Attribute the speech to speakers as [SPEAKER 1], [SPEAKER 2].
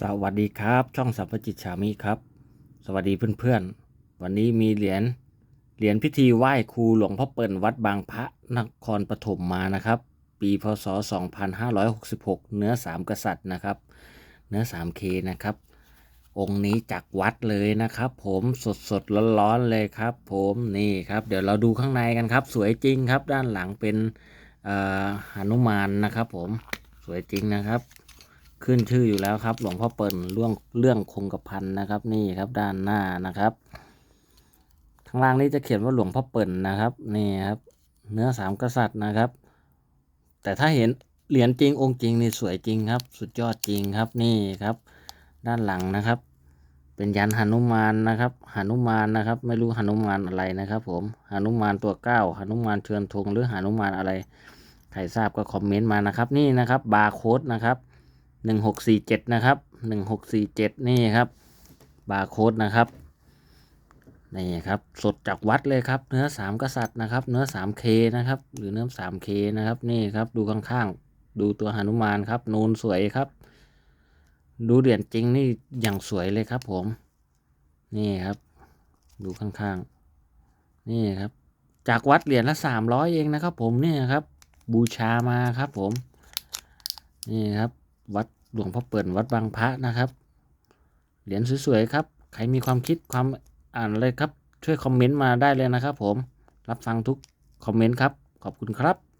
[SPEAKER 1] สวัสดีครับ ช่องสัมปจิตฉามิครับ สวัสดีเพื่อนๆ วันนี้มีเหรียญเหรียญพิธีไหว้ครูหลวงพ่อเปิ่นวัดบางพระนครปฐมมานะครับ ปีพศ 2566 เนื้อสามกษัตริย์นะครับ เนื้อ 3K นะครับ องค์นี้จากวัดเลยนะครับ ผมสดสดร้อนๆเลยครับ ผมนี่ครับเดี๋ยวเราดูข้างในกันครับ สวยจริงครับด้านหลังเป็นอ่อหนุมานนะครับ ผมสวยจริงนะครับ ขึ้นชื่ออยู่แล้วครับ หลวงพ่อเปิ่นเรื่องเรื่องคงกระพันนะครับ นี่ครับด้านหน้านะครับข้างล่างนี้จะเขียนว่าหลวงพ่อเปิ่นนะครับ นี่ครับ เนื้อสามกษัตริย์นะครับ แต่ถ้าเห็นเหรียญจริงองค์จริงนี่สวยจริงครับ สุดยอดจริงครับนี่ครับ ด้านหลังนะครับ เป็นยันหนุมานนะครับหนุมานนะครับ ไม่รู้หนุมานอะไรนะครับ ผมหนุมานตัวเก้าหนุมานเชิญธงหรือหนุมานอะไรใครทราบก็คอมเมนต์มานะครับ นี่นะครับบาร์โค้ดนะครับ หนึ่งหกสี่เจ็ดนะครับหนึ่งหกสี่เจ็ดนี่ครับบาร์โค้ดนะครับนี่ครับสดจากวัดเลยครับ เนื้อสามกษัตริย์นะครับ เนื้อสามเคนะครับ หรือเนื้อสามเคนะครับนี่ครับดูข้างๆ ดูตัวหนุมานครับ นูนสวยครับ ดูเหรียญจริงนี่อย่างสวยเลยครับผม นี่ครับ ดูข้างๆ นี่ครับ จากวัดเหรียญละสามร้อยเองนะครับ ผมนี่ครับ บูชามาครับผม นี่ครับ วัดหลวงพ่อเปิ่นวัดบางพระนะครับ เหรียญสวยๆครับ ใครมีความคิดความอ่านอะไรครับ ช่วยคอมเมนต์มาได้เลยนะครับผม รับฟังทุกคอมเมนต์ครับ ขอบคุณครับ